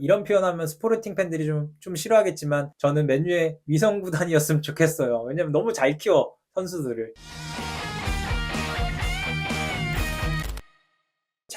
이런 표현하면 스포르팅 팬들이 좀, 좀 싫어하겠지만 저는 맨유의 위성 구단이었으면 좋겠어요. 왜냐면 너무 잘 키워 선수들을.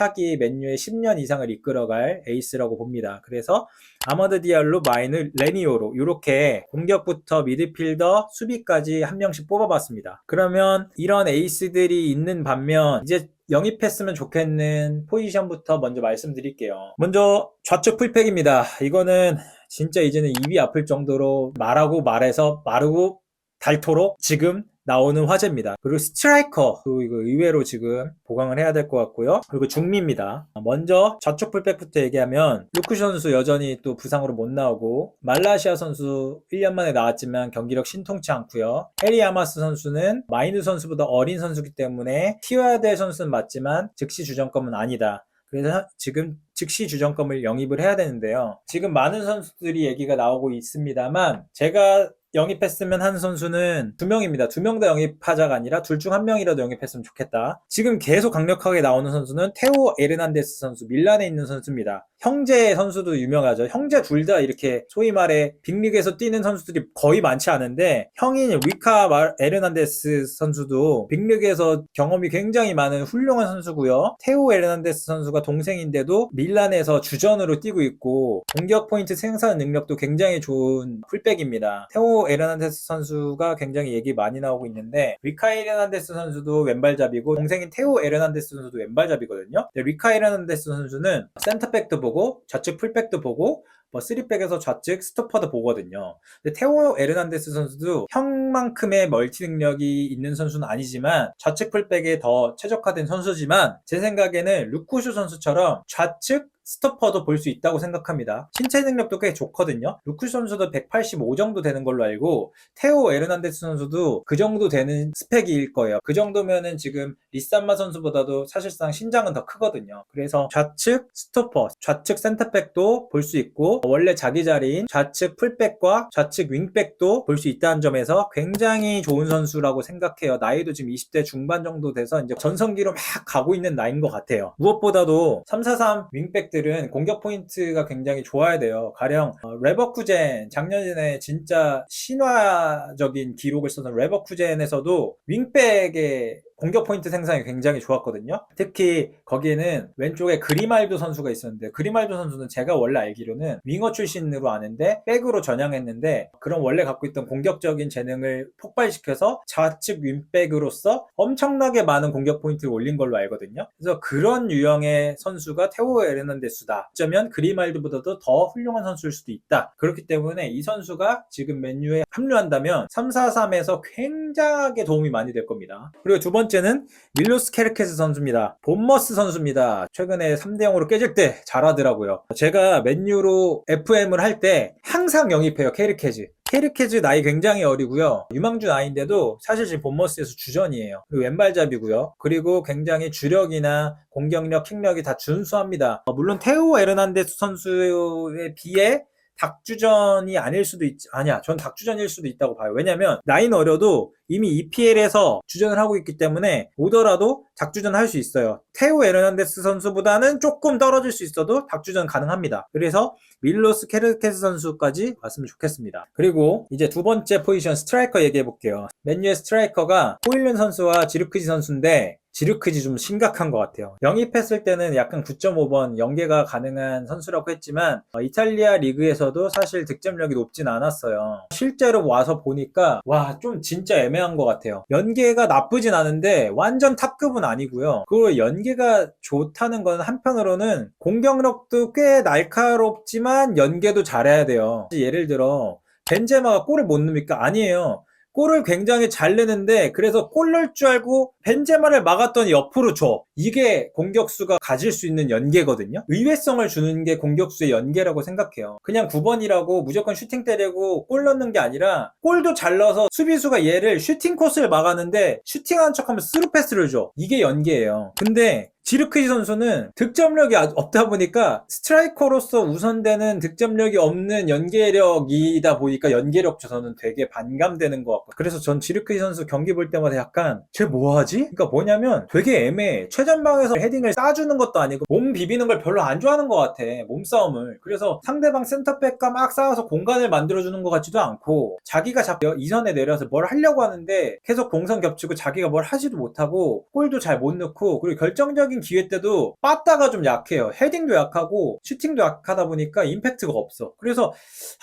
차기 맨유의 10년 이상을 이끌어갈 에이스라고 봅니다. 그래서 아머드 디알로, 마이느, 레니오로 이렇게 공격부터 미드필더, 수비까지 한 명씩 뽑아봤습니다. 그러면 이런 에이스들이 있는 반면 이제 영입했으면 좋겠는 포지션부터 먼저 말씀드릴게요. 먼저 좌측 풀백입니다. 이거는 진짜 이제는 입이 아플 정도로 말하고 말해서 마르고 닳도록 지금 나오는 화제입니다. 그리고 스트라이커 또 이거 의외로 지금 보강을 해야 될 것 같고요. 그리고 중미입니다. 먼저 좌측 풀백부터 얘기하면 루크 선수 여전히 또 부상으로 못 나오고 말라시아 선수 1년 만에 나왔지만 경기력 신통치 않고요. 해리 아마스 선수는 마이누 선수보다 어린 선수기 때문에 될 선수는 맞지만 즉시 주전권은 아니다. 그래서 지금 즉시 주전권을 영입을 해야 되는데요. 지금 많은 선수들이 얘기가 나오고 있습니다만 제가 영입했으면 한 선수는 두 명입니다. 두 명 다 영입하자가 아니라 둘 중 한 명이라도 영입했으면 좋겠다. 지금 계속 강력하게 나오는 선수는 테오 에르난데스 선수, 밀란에 있는 선수입니다. 형제 선수도 유명하죠. 형제 둘 다 이렇게 소위 말해 빅리그에서 뛰는 선수들이 거의 많지 않은데 형인 위카 마- 에르난데스 선수도 빅리그에서 경험이 굉장히 많은 훌륭한 선수고요. 테오 에르난데스 선수가 동생인데도 밀란에서 주전으로 뛰고 있고 공격 포인트 생산 능력도 굉장히 좋은 풀백입니다. 테오 에르난데스 선수가 굉장히 얘기 많이 나오고 있는데 리카 에르난데스 선수도 왼발잡이고 동생인 테오 에르난데스 선수도 왼발잡이거든요. 리카 에르난데스 선수는 센터백도 보고 좌측 풀백도 보고 뭐 3백에서 좌측 스토퍼도 보거든요. 근데 테오 에르난데스 선수도 형만큼의 멀티 능력이 있는 선수는 아니지만 좌측 풀백에 더 최적화된 선수지만 제 생각에는 루쿠슈 선수처럼 좌측 스토퍼도 볼 수 있다고 생각합니다. 신체 능력도 꽤 좋거든요. 루쿠슈 선수도 185 정도 되는 걸로 알고 테오 에르난데스 선수도 그 정도 되는 스펙일 거예요. 그 정도면은 지금 리산마 선수보다도 사실상 신장은 더 크거든요. 그래서 좌측 스토퍼, 좌측 센터백도 볼 수 있고 원래 자기 자리인 좌측 풀백과 좌측 윙백도 볼 수 있다는 점에서 굉장히 좋은 선수라고 생각해요. 나이도 지금 20대 중반 정도 돼서 이제 전성기로 막 가고 있는 나이인 것 같아요. 무엇보다도 343 윙백 들은 공격 포인트가 굉장히 좋아야 돼요. 가령 어, 레버쿠젠 작년에 진짜 신화적인 기록을 썼던 레버쿠젠에서도 윙백의 공격 포인트 생산이 굉장히 좋았거든요. 특히 거기에는 왼쪽에 그리말도 선수가 있었는데 그리말도 선수는 제가 원래 알기로는 윙어 출신으로 아는데 백으로 전향했는데 그런 원래 갖고 있던 공격적인 재능을 폭발시켜서 좌측 윙백으로서 엄청나게 많은 공격 포인트를 올린 걸로 알거든요. 그래서 그런 유형의 선수가 테오 에르난데스다. 어쩌면 그리말드보다도 더 훌륭한 선수일 수도 있다. 그렇기 때문에 이 선수가 지금 맨유에 합류한다면 3-4-3에서 굉장하게 도움이 많이 될 겁니다. 그리고 두 번째 는 밀로스 케르케스 선수입니다. 본머스 선수입니다. 최근에 3대 0으로 깨질 때 잘하더라고요. 제가 맨유로 FM을 할 때 항상 영입해요. 케르케즈. 케르케즈 나이 굉장히 어리고요. 유망주 나이인데도 사실 지금 본머스에서 주전이에요. 그리고 왼발잡이고요. 그리고 굉장히 주력이나 공격력, 킥력이 다 준수합니다. 어, 물론 테오 에르난데스 선수에 비해 닭주전이 아닐 수도 있, 아니야. 전 닭주전일 수도 있다고 봐요. 왜냐면, 나이는 어려도 이미 EPL에서 주전을 하고 있기 때문에 오더라도 닭주전 할 수 있어요. 테오 에르난데스 선수보다는 조금 떨어질 수 있어도 닭주전 가능합니다. 그래서 밀로스 케르케스 선수까지 왔으면 좋겠습니다. 그리고 이제 두 번째 포지션 스트라이커 얘기해 볼게요. 맨유의 스트라이커가 호일른 선수와 지르크지 선수인데 지르크지 좀 심각한 것 같아요. 영입했을 때는 약간 9.5번 연계가 가능한 선수라고 했지만 어, 이탈리아 리그에서도 사실 득점력이 높진 않았어요. 실제로 와서 보니까 와 좀 진짜 애매한 것 같아요. 연계가 나쁘진 않은데 완전 탑급은 아니고요. 그 연계가 좋다는 건 한편으로는 공격력도 꽤 날카롭지만 연계도 잘해야 돼요. 예를 들어 벤제마가 골을 못 넣습니까? 아니에요. 골을 굉장히 잘 내는데 그래서 골 넣을 줄 알고 벤제마를 막았더니 옆으로 줘. 이게 공격수가 가질 수 있는 연계거든요. 의외성을 주는 게 공격수의 연계라고 생각해요. 그냥 9번이라고 무조건 슈팅 때리고 골 넣는 게 아니라 골도 잘 넣어서 수비수가 얘를 슈팅 코스를 막았는데 슈팅한 척하면 스루 패스를 줘. 이게 연계예요. 근데 지르크지 선수는 득점력이 없다 보니까 스트라이커로서 우선되는 득점력이 없는 연계력이다 보니까 연계력조 저는 되게 반감되는 것 같고. 그래서 전 지르크지 선수 경기 볼 때마다 약간 쟤 뭐하지? 그러니까 뭐냐면 되게 애매해. 최전방에서 헤딩을 쏴주는 것도 아니고 몸 비비는 걸 별로 안 좋아하는 것 같아 몸싸움을. 그래서 상대방 센터백과 막 싸워서 공간을 만들어주는 것 같지도 않고 자기가 자꾸 이선에 내려서 뭘 하려고 하는데 계속 공선 겹치고 자기가 뭘 하지도 못하고 골도 잘 못 넣고 그리고 결정적인 기회 때도 빠따가 좀 약해요 헤딩도 약하고 슈팅도 약하다 보니까 임팩트가 없어 그래서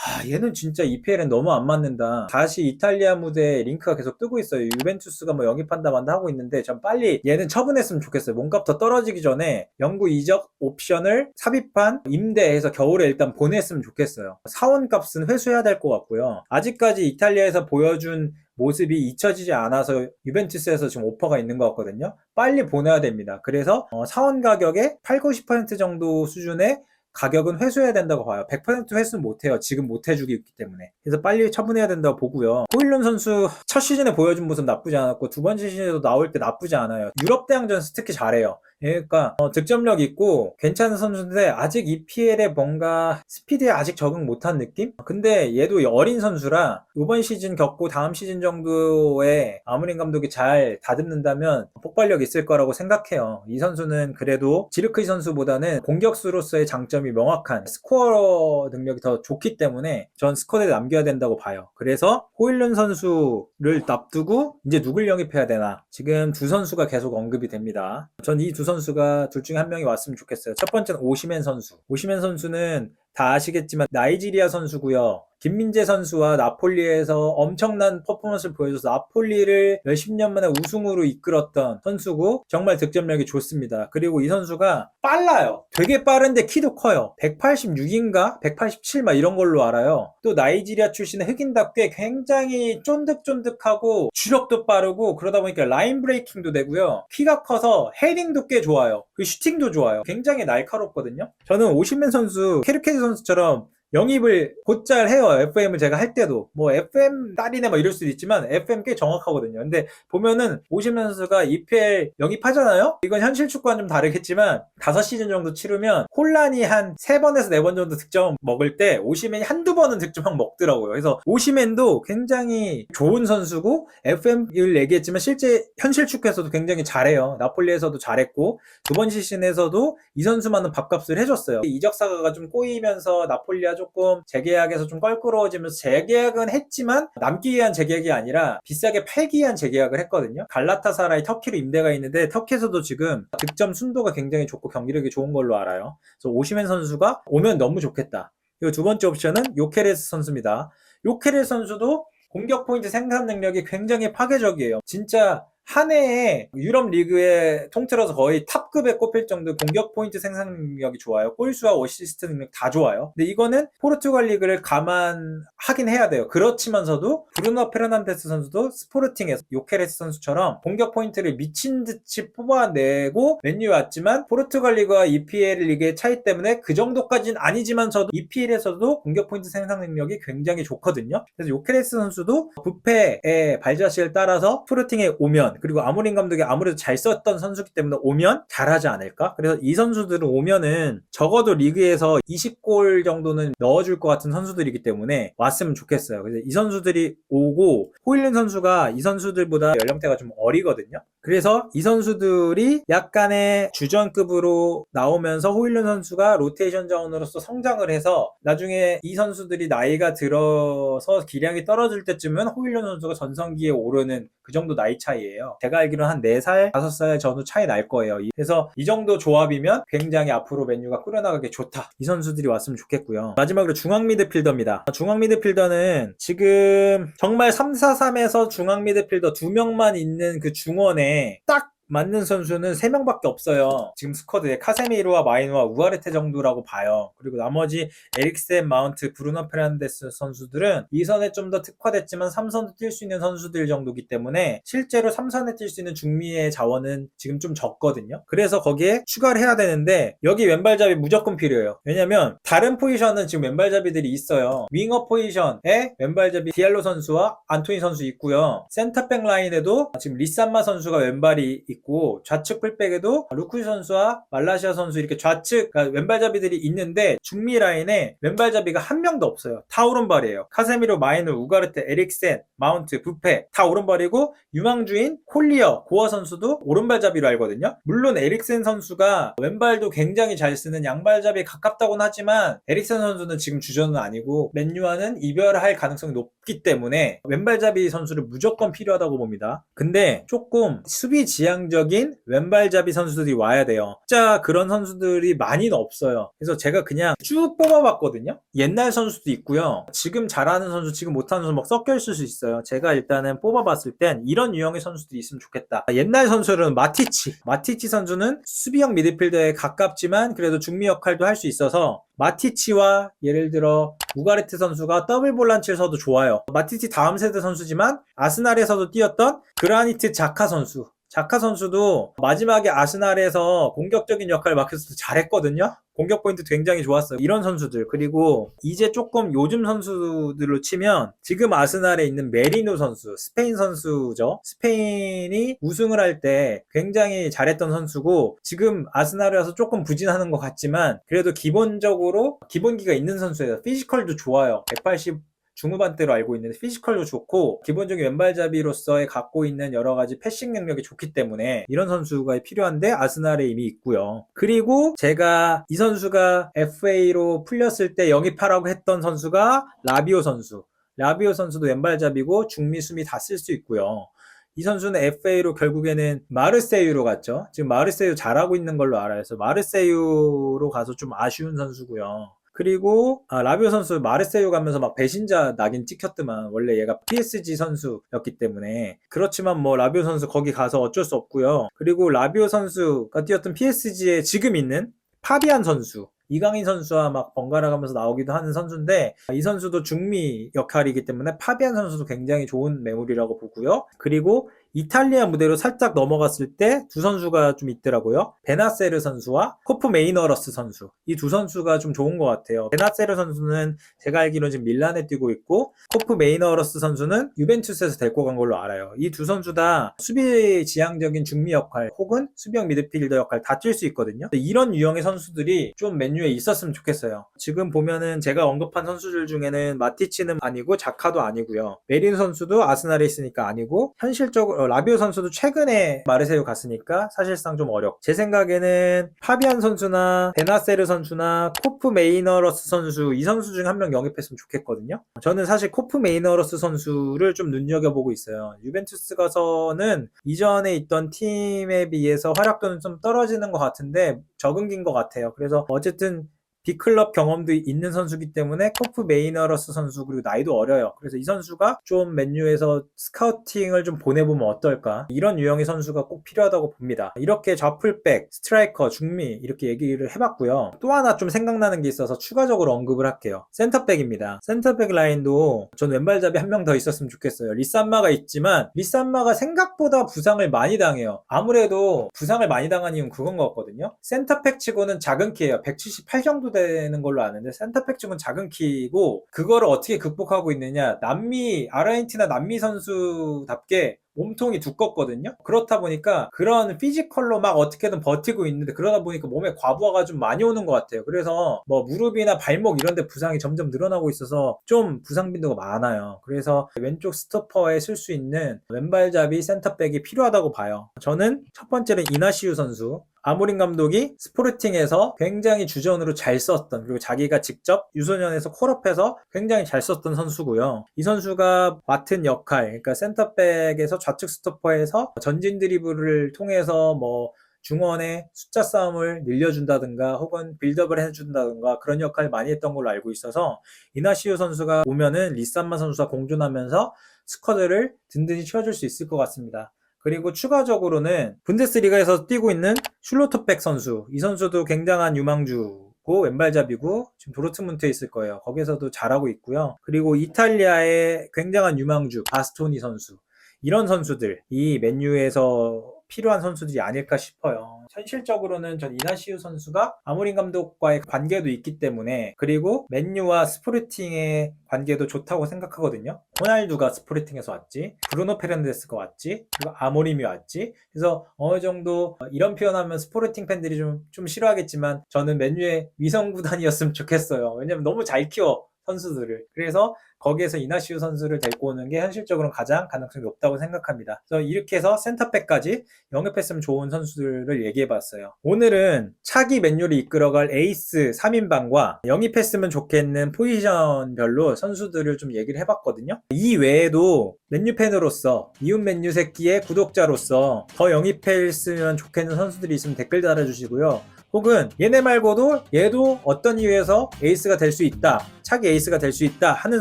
아, 얘는 진짜 EPL엔 너무 안 맞는다. 다시 이탈리아 무대에 링크가 계속 뜨고 있어요. 유벤투스가 뭐 영입한다 만다 하고 있는데 전 빨리 얘는 처분했으면 좋겠어요. 몸값 더 떨어지기 전에 영구 이적 옵션을 삽입한 임대해서 겨울에 일단 보냈으면 좋겠어요. 사원값은 회수해야 될 것 같고요. 아직까지 이탈리아에서 보여준 모습이 잊혀지지 않아서 유벤투스에서 지금 오퍼가 있는 것 같거든요. 빨리 보내야 됩니다. 그래서 어, 사원 가격의 8, 90% 정도 수준의 가격은 회수해야 된다고 봐요. 100% 회수는 못해요. 지금 못해주기 있기 때문에. 그래서 빨리 처분해야 된다고 보고요. 호일론 선수 첫 시즌에 보여준 모습 나쁘지 않았고 두 번째 시즌에도 나올 때 나쁘지 않아요. 유럽 대항전에서 특히 잘해요. 그러니까 어, 득점력 있고 괜찮은 선수인데 아직 EPL에 뭔가 스피드에 아직 적응 못한 느낌? 근데 얘도 어린 선수라 이번 시즌 겪고 다음 시즌 정도에 아무린 감독이 잘 다듬는다면 폭발력 있을 거라고 생각해요. 이 선수는 그래도 지르크이 선수보다는 공격수로서의 장점이 명확한 스코어 능력이 더 좋기 때문에 전 스쿼드에 남겨야 된다고 봐요. 그래서 호일룬 선수를 납두고 이제 누굴 영입해야 되나 지금 두 선수가 계속 언급이 됩니다. 전 이 두 선수가 둘 중에 한 명이 왔으면 좋겠어요. 첫 번째는 오시멘 선수. 오시멘 선수는 다 아시겠지만 나이지리아 선수고요. 김민재 선수와 나폴리에서 엄청난 퍼포먼스를 보여줘서 나폴리를 몇십 년 만에 우승으로 이끌었던 선수고 정말 득점력이 좋습니다. 그리고 이 선수가 빨라요. 되게 빠른데 키도 커요. 186인가 187 막 이런 걸로 알아요. 또 나이지리아 출신의 흑인답게 굉장히 쫀득쫀득하고 주력도 빠르고 그러다 보니까 라인 브레이킹도 되고요. 키가 커서 헤딩도 꽤 좋아요. 그 슈팅도 좋아요. 굉장히 날카롭거든요. 저는 오시멘 선수 케르케즈 선수 처럼 영입을 곧잘 해요. FM을 제가 할 때도. 뭐 FM 딸이네 뭐 이럴 수도 있지만 FM 꽤 정확하거든요. 근데 보면은 오시멘 선수가 EPL 영입하잖아요? 이건 현실 축구와는 좀 다르겠지만 5시즌 정도 치르면 혼란이 한 3번에서 4번 정도 득점 먹을 때 오시멘이 한두 번은 득점 막 먹더라고요. 그래서 오시멘도 굉장히 좋은 선수고 FM을 얘기했지만 실제 현실 축구에서도 굉장히 잘해요. 나폴리에서도 잘했고 두 번 시즌에서도 이 선수만은 밥값을 해줬어요. 이적 사가가 좀 꼬이면서 나폴리아 조금 재계약에서 좀 껄끄러워지면서 재계약은 했지만 남기 위한 재계약이 아니라 비싸게 팔기 위한 재계약을 했거든요. 갈라타사라이 터키로 임대가 있는데 터키에서도 지금 득점 순도가 굉장히 좋고 경기력이 좋은 걸로 알아요. 그래서 오시멘 선수가 오면 너무 좋겠다. 그리고 두 번째 옵션은 요케레스 선수입니다. 요케레스 선수도 공격 포인트 생산 능력이 굉장히 파괴적이에요. 진짜 한 해에 유럽 리그에 통틀어서 거의 탑급에 꼽힐 정도 공격 포인트 생산 능력이 좋아요. 골수와 어시스트 능력 다 좋아요. 근데 이거는 포르투갈 리그를 감안하긴 해야 돼요. 그렇지만서도 브루노 페르난데스 선수도 스포르팅에서 요케레스 선수처럼 공격 포인트를 미친 듯이 뽑아내고 맨유에 왔지만 포르투갈 리그와 EPL 리그의 차이 때문에 그 정도까지는 아니지만서도 EPL에서도 공격 포인트 생산 능력이 굉장히 좋거든요. 그래서 요케레스 선수도 부패의 발자식을 따라서 스포르팅에 오면 그리고 아무린 감독이 아무래도 잘 썼던 선수기 때문에 오면 잘하지 않을까? 그래서 이 선수들은 오면은 적어도 리그에서 20골 정도는 넣어줄 것 같은 선수들이기 때문에 왔으면 좋겠어요. 그래서 이 선수들이 오고 호일린 선수가 이 선수들보다 연령대가 좀 어리거든요. 그래서 이 선수들이 약간의 주전급으로 나오면서 호일른 선수가 로테이션 자원으로서 성장을 해서 나중에 이 선수들이 나이가 들어서 기량이 떨어질 때쯤은 호일른 선수가 전성기에 오르는 그 정도 나이 차이예요. 제가 알기로는 한 4살, 5살 전후 차이 날 거예요. 그래서 이 정도 조합이면 굉장히 앞으로 맨유가 꾸려나가기 좋다. 이 선수들이 왔으면 좋겠고요. 마지막으로 중앙 미드필더입니다. 중앙 미드필더는 지금 정말 3-4-3에서 중앙 미드필더 2명만 있는 그 중원에 É. Tá 맞는 선수는 3명밖에 없어요. 지금 스쿼드에 카세미로와 마이노와 우아레테 정도라고 봐요. 그리고 나머지 에릭센, 마운트, 브루노 페란데스 선수들은 2선에 좀 더 특화됐지만 3선도 뛸 수 있는 선수들 정도기 때문에 실제로 3선에 뛸 수 있는 중미의 자원은 지금 좀 적거든요. 그래서 거기에 추가를 해야 되는데 여기 왼발잡이 무조건 필요해요. 왜냐면 다른 포지션은 지금 왼발잡이들이 있어요. 윙어 포지션에 왼발잡이 디알로 선수와 안토니 선수 있고요. 센터백 라인에도 지금 리산마 선수가 왼발이 있고 있고 좌측 풀백에도 루쿠 선수와 말라시아 선수 이렇게 좌측 그러니까 왼발잡이들이 있는데 중미 라인에 왼발잡이가 한 명도 없어요. 다 오른발이에요. 카세미로, 마이누, 우가르테, 에릭센, 마운트, 부페 다 오른발이고 유망주인 콜리어, 고어 선수도 오른발잡이로 알거든요. 물론 에릭센 선수가 왼발도 굉장히 잘 쓰는 양발잡이에 가깝다고는 하지만 에릭센 선수는 지금 주전은 아니고 맨유와는 이별할 가능성이 높 기 때문에 왼발잡이 선수를 무조건 필요하다고 봅니다. 근데 조금 수비 지향적인 왼발잡이 선수들이 와야 돼요. 진짜 그런 선수들이 많이는 없어요. 그래서 제가 그냥 쭉 뽑아봤거든요. 옛날 선수도 있고요. 지금 잘하는 선수, 지금 못하는 선수 막 섞여 있을 수 있어요. 제가 일단은 뽑아봤을 땐 이런 유형의 선수들이 있으면 좋겠다. 옛날 선수는 마티치. 마티치 선수는 수비형 미드필더에 가깝지만 그래도 중미 역할도 할 수 있어서 마티치와 예를 들어 우가레트 선수가 더블 볼란치를 서도 좋아요. 마티치 다음 세대 선수지만 아스날에서도 뛰었던 그라니트 자카 선수. 자카 선수도 마지막에 아스날에서 공격적인 역할을 맡아서 잘했거든요. 공격 포인트 굉장히 좋았어요. 이런 선수들. 그리고 이제 조금 요즘 선수들로 치면 지금 아스날에 있는 메리노 선수, 스페인 선수죠. 스페인이 우승을 할 때 굉장히 잘했던 선수고 지금 아스날에 와서 조금 부진하는 것 같지만 그래도 기본적으로 기본기가 있는 선수예요. 피지컬도 좋아요. 180 중후반대로 알고 있는데 피지컬도 좋고 기본적인 왼발잡이로서의 갖고 있는 여러 가지 패싱 능력이 좋기 때문에 이런 선수가 필요한데 아스날에 이미 있고요. 그리고 제가 이 선수가 FA로 풀렸을 때 영입하라고 했던 선수가 라비오 선수. 라비오 선수도 왼발잡이고 중미 수미 다 쓸 수 있고요. 이 선수는 FA로 결국에는 마르세유로 갔죠. 지금 마르세유 잘하고 있는 걸로 알아요. 그래서 마르세유로 가서 좀 아쉬운 선수고요. 그리고 아, 라비오 선수 마르세유 가면서 막 배신자 낙인 찍혔더만 원래 얘가 PSG 선수였기 때문에 그렇지만 뭐 라비오 선수 거기 가서 어쩔 수 없고요. 그리고 라비오 선수가 뛰었던 PSG에 지금 있는 파비안 선수 이강인 선수와 막 번갈아 가면서 나오기도 하는 선수인데 이 선수도 중미 역할이기 때문에 파비안 선수도 굉장히 좋은 매물이라고 보고요. 그리고 이탈리아 무대로 살짝 넘어갔을 때 두 선수가 좀 있더라고요. 베나세르 선수와 코프 메이너러스 선수. 이 두 선수가 좀 좋은 것 같아요. 베나세르 선수는 제가 알기로는 지금 밀란에 뛰고 있고 코프 메이너러스 선수는 유벤투스에서 데리고 간 걸로 알아요. 이 두 선수 다 수비 지향적인 중미 역할 혹은 수비형 미드필더 역할 다 뛸 수 있거든요. 이런 유형의 선수들이 좀 맨유에 있었으면 좋겠어요. 지금 보면은 제가 언급한 선수들 중에는 마티치는 아니고 자카도 아니고요. 메린 선수도 아스날에 있으니까 아니고 현실적으로 어, 라비오 선수도 최근에 마르세유 갔으니까 사실상 좀 어렵. 제 생각에는 파비안 선수나 베나세르 선수나 코프 메이너러스 선수 이 선수 중 한 명 영입했으면 좋겠거든요. 저는 사실 코프 메이너러스 선수를 좀 눈여겨보고 있어요. 유벤투스 가서는 이전에 있던 팀에 비해서 활약도는 좀 떨어지는 것 같은데 적응긴 것 같아요. 그래서 어쨌든 B클럽 경험도 있는 선수기 때문에 코프 메이너러스 선수 그리고 나이도 어려요. 그래서 이 선수가 좀 맨유에서 스카우팅을 좀 보내보면 어떨까 이런 유형의 선수가 꼭 필요하다고 봅니다. 이렇게 좌풀백, 스트라이커, 중미 이렇게 얘기를 해봤고요. 또 하나 좀 생각나는 게 있어서 추가적으로 언급을 할게요. 센터백입니다. 센터백 라인도 전 왼발잡이 한 명 더 있었으면 좋겠어요. 리산마가 있지만 리산마가 생각보다 부상을 많이 당해요. 아무래도 부상을 많이 당한 이유는 그건 것 같거든요. 센터백 치고는 작은 키예요. 178 정도 되는 걸로 아는데 센터백 쪽은 작은 키고 그거를 어떻게 극복하고 있느냐 남미 아르헨티나 남미 선수답게 몸통이 두껍거든요. 그렇다 보니까 그런 피지컬로 막 어떻게든 버티고 있는데 그러다 보니까 몸에 과부하가 좀 많이 오는 것 같아요. 그래서 뭐 무릎이나 발목 이런 데 부상이 점점 늘어나고 있어서 좀 부상 빈도가 많아요. 그래서 왼쪽 스토퍼에 쓸 수 있는 왼발잡이 센터백이 필요하다고 봐요. 저는 첫 번째는 이나시우 선수. 아모린 감독이 스포르팅에서 굉장히 주전으로 잘 썼던 그리고 자기가 직접 유소년에서 콜업해서 굉장히 잘 썼던 선수고요. 이 선수가 맡은 역할, 그러니까 센터백에서 좌측 스토퍼에서 전진 드리블을 통해서 뭐 중원의 숫자 싸움을 늘려준다든가 혹은 빌드업을 해준다든가 그런 역할을 많이 했던 걸로 알고 있어서 이나시오 선수가 오면은 리산마 선수와 공존하면서 스쿼드를 든든히 채워줄 수 있을 것 같습니다. 그리고 추가적으로는 분데스리가에서 뛰고 있는 슐로터백 선수 이 선수도 굉장한 유망주고 왼발잡이고 지금 도르트문트에 있을 거예요. 거기서도 잘하고 있고요. 그리고 이탈리아의 굉장한 유망주 바스토니 선수 이런 선수들 이 맨유에서 필요한 선수들이 아닐까 싶어요. 현실적으로는 전 이나시우 선수가 아모린 감독과의 관계도 있기 때문에 그리고 맨유와 스포르팅의 관계도 좋다고 생각하거든요. 호날두가 스포르팅에서 왔지, 브루노 페르난데스가 왔지, 그리고 아모림이 왔지. 그래서 어느 정도 어, 이런 표현하면 스포르팅 팬들이 좀, 좀 싫어하겠지만 저는 맨유의 위성 구단이었으면 좋겠어요. 왜냐면 너무 잘 키워 선수들을. 그래서 거기에서 이나시우 선수를 데리고 오는 게 현실적으로는 가장 가능성이 높다고 생각합니다. 그래서 이렇게 해서 센터백까지 영입했으면 좋은 선수들을 얘기해봤어요. 오늘은 차기 맨유를 이끌어갈 에이스 3인방과 영입했으면 좋겠는 포지션별로 선수들을 좀 얘기를 해봤거든요. 이 외에도 맨유 팬으로서 이웃 맨유 새끼의 구독자로서 더 영입했으면 좋겠는 선수들이 있으면 댓글 달아주시고요. 혹은 얘네 말고도 얘도 어떤 이유에서 에이스가 될 수 있다, 차기 에이스가 될 수 있다 하는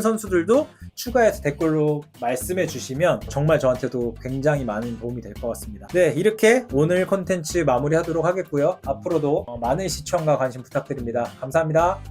선수들도 추가해서 댓글로 말씀해 주시면 정말 저한테도 굉장히 많은 도움이 될 것 같습니다. 네, 이렇게 오늘 콘텐츠 마무리하도록 하겠고요. 앞으로도 어, 많은 시청과 관심 부탁드립니다. 감사합니다.